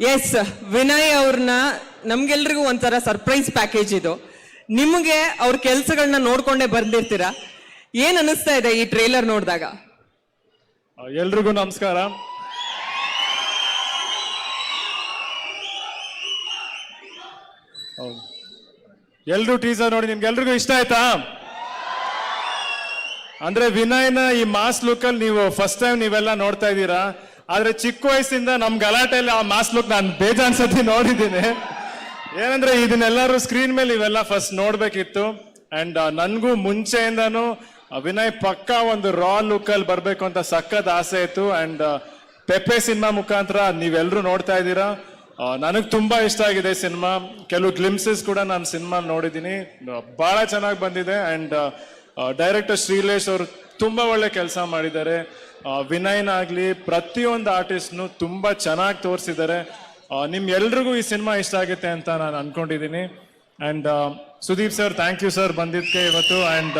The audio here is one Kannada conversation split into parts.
ಎಸ್ ವಿನಯ್ ಅವ್ರನ್ನ ನಮ್ಗೆಲ್ರಿಗೂ ಒಂಥರ ಸರ್ಪ್ರೈಸ್ ಪ್ಯಾಕೇಜ್ ಇದು. ನಿಮಗೆ ಅವ್ರ ಕೆಲಸಗಳನ್ನ ನೋಡ್ಕೊಂಡೇ ಬಂದಿರ್ತೀರಾ? ಏನ್ ಅನಿಸ್ತಾ ಇದೆ ಈ ಟ್ರೇಲರ್ ನೋಡಿದಾಗ? ಎಲ್ರಿಗೂ ನಮಸ್ಕಾರ. ಎಲ್ರು ಟೀಸರ್ ನೋಡಿ, ನಿಮ್ಗೆ ಎಲ್ರಿಗೂ ಇಷ್ಟ ಆಯ್ತಾ? ಅಂದ್ರೆ ವಿನಯ್ನ ಈ ಮಾಸ್ ಲುಕ್ ಅಲ್ಲಿ ನೀವು ಫಸ್ಟ್ ಟೈಮ್ ನೀವೆಲ್ಲ ನೋಡ್ತಾ ಇದ್ದೀರಾ? ಆದ್ರೆ ಚಿಕ್ಕ ವಯಸ್ಸಿಂದ ನಮ್ ಗಲಾಟೆಯಲ್ಲಿ ಆ ಮಾಸ್ ಲುಕ್ ನಾನು ಬೇಜಾನ್ ಸತಿ ನೋಡಿದ್ದೀನಿ. ಏನಂದ್ರೆ ಇದನ್ನೆಲ್ಲರೂ ಸ್ಕ್ರೀನ್ ಮೇಲೆ ಇವೆಲ್ಲ ಫಸ್ಟ್ ನೋಡ್ಬೇಕಿತ್ತು. ಅಂಡ್ ನನ್ಗೂ ಮುಂಚೆಯಿಂದನೂ ವಿನಯ್ ಪಕ್ಕ ಒಂದು ರಾ ಲುಕ್ ಅಲ್ಲಿ ಬರ್ಬೇಕು ಅಂತ ಸಖತ್ ಆಸೆ ಇತ್ತು. ಅಂಡ್ ಪೆಪ್ಪೆ ಸಿನಿಮಾ ಮುಖಾಂತರ ನೀವೆಲ್ಲರೂ ನೋಡ್ತಾ ಇದ್ದೀರಾ? ನನಗೆ ತುಂಬಾ ಇಷ್ಟ ಆಗಿದೆ ಸಿನಿಮಾ. ಕೆಲವು ಗ್ಲಿಮ್ಸಸ್ ಕೂಡ ನಾನು ಸಿನಿಮಾ ನೋಡಿದ್ದೀನಿ. ಬಹಳ ಚೆನ್ನಾಗಿ ಬಂದಿದೆ. ಅಂಡ್ ಡೈರೆಕ್ಟರ್ ಶ್ರೀಲೇಶ್ ಅವರು ತುಂಬಾ ಒಳ್ಳೆ ಕೆಲಸ ಮಾಡಿದ್ದಾರೆ. ಆ, ವಿನಯ್ನ ಆಗ್ಲಿ ಪ್ರತಿಯೊಂದು ಆರ್ಟಿಸ್ಟ್ನು ತುಂಬಾ ಚೆನ್ನಾಗಿ ತೋರಿಸಿದ್ದಾರೆ. ನಿಮ್ ಎಲ್ರಿಗೂ ಈ ಸಿನಿಮಾ ಇಷ್ಟ ಆಗುತ್ತೆ ಅಂತ ನಾನು ಅನ್ಕೊಂಡಿದ್ದೀನಿ and Sudeep sir thank you sir ಬಂದಿದ್ದಕ್ಕೆ ಇವತ್ತು. ಅಂಡ್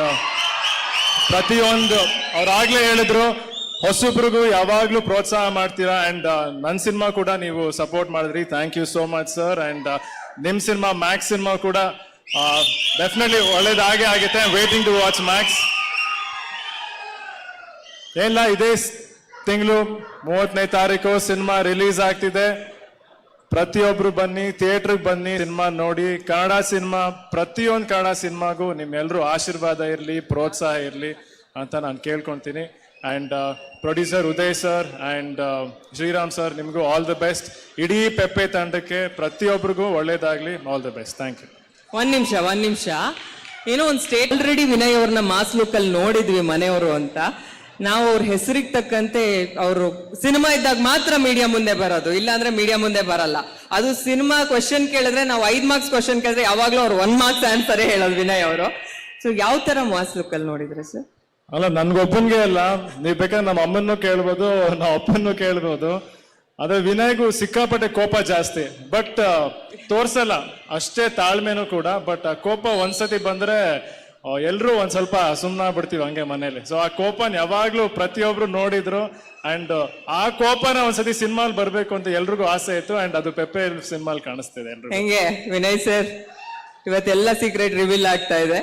ಪ್ರತಿಯೊಂದು ಅವ್ರಾಗ್ಲೇ ಹೇಳಿದ್ರು ಹೊಸಬ್ರಿಗೂ ಯಾವಾಗ್ಲೂ ಪ್ರೋತ್ಸಾಹ ಮಾಡ್ತೀರಾ? ಅಂಡ್ ನನ್ನ ಸಿನಿಮಾ ಕೂಡ ನೀವು ಸಪೋರ್ಟ್ ಮಾಡಿದ್ರಿ. Thank you so much sir and ನಿಮ್ ಸಿನಿಮಾ ಮ್ಯಾಕ್ಸ್ ಸಿನಿಮಾ ಕೂಡ ಡೆಫಿನೆಟ್ಲಿ ಒಳ್ಳೇದಾಗೆ ಆಗುತ್ತೆ. ವೇಟಿಂಗ್ ಟು ವಾಚ್ ಮ್ಯಾಕ್ಸ್ ಏನಿಲ್ಲ ಇದೇ. ತಿಂಗಳು ಮೂವತ್ತನೇ ತಾರೀಕು ಸಿನಿಮಾ ರಿಲೀಸ್ ಆಗ್ತಿದೆ. ಪ್ರತಿಯೊಬ್ರು ಬನ್ನಿ, ಥಿಯೇಟ್ರಿಗೆ ಬನ್ನಿ ಸಿನಿಮಾ ನೋಡಿ. ಕನ್ನಡ ಸಿನಿಮಾ, ಪ್ರತಿಯೊಂದು ಕನ್ನಡ ಸಿನಿಮಾಗೂ ನಿಮ್ಮೆಲ್ಲರೂ ಆಶೀರ್ವಾದ ಇರಲಿ, ಪ್ರೋತ್ಸಾಹ ಇರಲಿ ಅಂತ ನಾನು ಕೇಳ್ಕೊತೀನಿ. And producer Uday sir and Sriram sir, ನಿಮಗೂ ಆಲ್ ದ ಬೆಸ್ಟ್. ಇಡೀ ಪೆಪ್ಪೆ ತಂಡಕ್ಕೆ ಪ್ರತಿಯೊಬ್ಬರಿಗೂ ಒಳ್ಳೇದಾಗಲಿ, all the best. Thank you. ಒಂದು ನಿಮಿಷ ಒಂದು ನಿಮಿಷ. ಏನೋ ಒಂದು ಸ್ಟೇಟ್ ಆಲ್ರೆಡಿ ವಿನಯ್ ಅವ್ರನ್ನ ಮಾಸ್ ಲುಕ್ ಅಲ್ಲಿ ನೋಡಿದ್ವಿ ಮನೆಯವರು ಅಂತ. ನಾವು ಅವ್ರ ಹೆಸರಿಗೆ ತಕ್ಕಂತೆ ಅವರು ಸಿನಿಮಾ ಇದ್ದಾಗ ಮಾತ್ರ ಮೀಡಿಯಾ ಮುಂದೆ ಬರೋದು. ಇಲ್ಲಾಂದ್ರೆ ಮೀಡಿಯಾ ಮುಂದೆ ಬರಲ್ಲ. ಅದು ಸಿನಿಮಾ ಕ್ವಶನ್ ಕೇಳಿದ್ರೆ ನಾವು ಐದ್ ಮಾರ್ಕ್ಸ್ ಕ್ವಶನ್ ಕೇಳಿದ್ರೆ ಯಾವಾಗ್ಲೂ ಅವ್ರು ಒನ್ ಮಾರ್ಕ್ಸ್ ಆನ್ಸರೇ ಹೇಳೋದು ವಿನಯ್ ಅವರು. ಸೊ ಯಾವ ತರ ಮಾಸ್ ಲುಕ್ ಅಲ್ಲಿ ನೋಡಿದ್ರೆ ಸರ್? ಅಲ್ಲ, ನನ್ಗೊಬ್ಬನ್ಗೆ ಅಲ್ಲ. ನೀವ್ ಬೇಕಾದ್ರೆ ನಮ್ಮ ಅಮ್ಮನ್ನು ಕೇಳ್ಬೋದು, ನಮ್ಮ ಅಪ್ಪನ್ನು ಕೇಳ್ಬೋದು. ಅದೇ ವಿನಯ್ಗೂ ಸಿಕ್ಕಾಪಟ್ಟೆ ಕೋಪ ಜಾಸ್ತಿ. ಬಟ್ ತೋರ್ಸಲ್ಲ. ಅಷ್ಟೇ ತಾಳ್ಮೆನೂ ಕೂಡ. ಬಟ್ ಕೋಪ ಒಂದ್ಸತಿ ಬಂದ್ರೆ ಎಲ್ಲರೂ ಒಂದ್ ಸ್ವಲ್ಪ ಸುಮ್ಮನ ಬಿಡ್ತೀವಿ ಹಂಗೆ ಮನೇಲಿ. ಸೊ ಆ ಕೋಪನ ಯಾವಾಗ್ಲೂ ಪ್ರತಿಯೊಬ್ರು ನೋಡಿದ್ರು ಅಂಡ್ ಆ ಕೋಪನ ಒಂದ್ಸತಿ ಸಿನಿಮಾಲ್ ಬರ್ಬೇಕು ಅಂತ ಎಲ್ರಿಗೂ ಆಸೆ ಇತ್ತು ಅಂಡ್ ಅದು ಪೆಪ್ಪೆ ಸಿನಿಮಾಲ್ ಕಾಣಿಸ್ತಿದೆ ಎಲ್ರು ಹೆಂಗೆ ವಿನಯ್ ಸರ್? ಇವತ್ತೆಲ್ಲ ಸೀಕ್ರೆಟ್ ರಿವೀಲ್ ಆಗ್ತಾ ಇದೆ.